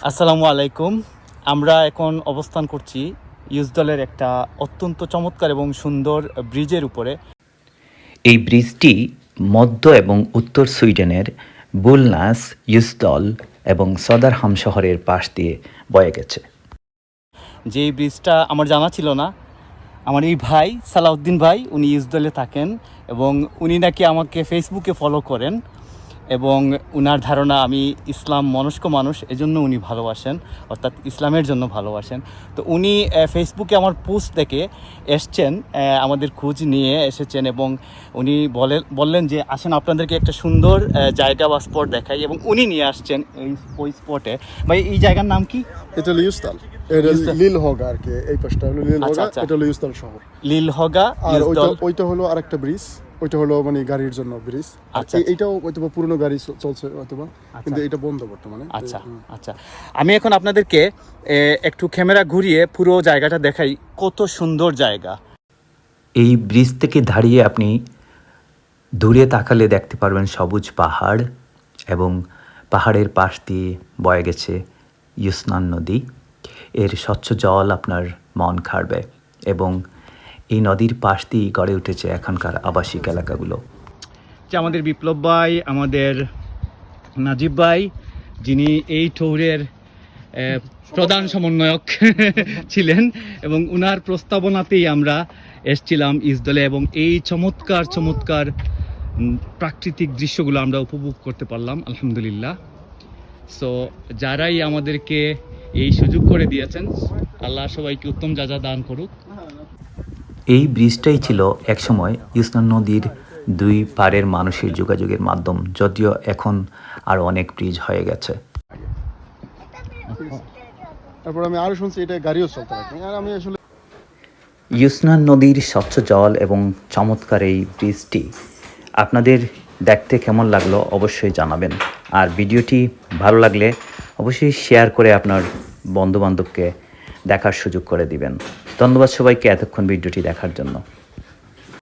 আসসালামু আলাইকুম। আমরা এখন অবস্থান করছি ইউজদলের একটা অত্যন্ত চমৎকার এবং সুন্দর ব্রিজের উপরে। এই ব্রিজটি মধ্য এবং উত্তর সুইডেনের বুলনাস ইউজদল এবং সদারহাম শহরের পাশ দিয়ে বয়ে গেছে। যেই ব্রিজটা আমার জানা ছিল না আমার এই ভাই সালাউদ্দিন ভাই উনি ইউজদলে থাকেন এবং উনি নাকি আমাকে ফেসবুকে ফলো করেন। এবং উনার ধারণা আমি ইসলাম মনস্ক মানুষ এজন্য উনি ভালোবাসেন অর্থাৎ ইসলামের জন্য ভালোবাসেন। তো উনি ফেসবুকে আমার পোস্ট দেখে এসছেন আমাদের খোঁজ নিয়ে এসেছেন এবং উনি বলে বললেন যে আসেন আপনাদেরকে একটা সুন্দর জায়গা বা স্পট দেখাই এবং উনি নিয়ে আসছেন এই ওই স্পটে ভাই এই জায়গার নাম কি? এটা হলো ইউস্তাল। এটা। লিল হগা আর কি এই পাশটা হলো লিল আচ্ছা, হগা আচ্ছা। এটা হলো ইউস্তাল শহর। লিলহগা আর ওইটা ওইটা হলো আরেকটা ব্রিজ ওইটা হলো মানে গাড়ির জন্য ব্রিজ। আচ্ছা, এইটাও হয়তো বা পুরনো গাড়ি চলছে হয়তো কিন্তু এটা বন্ধ বর্তমানে। আচ্ছা আচ্ছা। আমি এখন আপনাদেরকে একটু ক্যামেরা ঘুরিয়ে পুরো জায়গাটা দেখাই কত সুন্দর জায়গা। এই ব্রিজ থেকে দাঁড়িয়ে আপনি দূরে তাকালে দেখতে পারবেন সবুজ পাহাড় এবং পাহাড়ের পাশ দিয়ে বয়ে গেছে ইউসনান নদী। এর স্বচ্ছ জল আপনার মন খাড়বে এবং এই নদীর পাশ দিয়েই গড়ে উঠেছে এখনকার আবাসিক এলাকাগুলো। যে আমাদের বিপ্লব ভাই আমাদের নাজিব ভাই যিনি এই এ, প্রধান সমন্বয়ক ছিলেন এবং উনার প্রস্তাবনাতেই আমরা এসছিলাম ইসদলে এবং এই চমৎকার চমৎকার প্রাকৃতিক দৃশ্যগুলো আমরা উপভোগ করতে পারলাম আলহামদুলিল্লাহ। সো যারাই আমাদেরকে এই সুযোগ করে দিয়েছেন আল্লাহ সবাইকে উত্তম যা যা দান করুক। এই ব্রিজটাই ছিল একসময় ইউসনান নদীর দুই পারের মানুষের যোগাযোগের মাধ্যম যদিও এখন আর অনেক ব্রিজ হয়ে গেছে। তারপর আমি আরও শুনছি এটা গাড়িও চলতে থাকে আর আমি আসলে ইউসনান নদীর স্বচ্ছ জল এবং চমৎকার এই ব্রিজটি আপনাদের দেখতে কেমন লাগল অবশ্যই জানাবেন। আর ভিডিওটি ভালো লাগলে অবশ্যই শেয়ার করে আপনার বন্ধুবান্ধবকে দেখার সুযোগ করে দিবেন। ধন্যবাদ সবাইকে এতক্ষণ ভিডিওটি দেখার জন্য।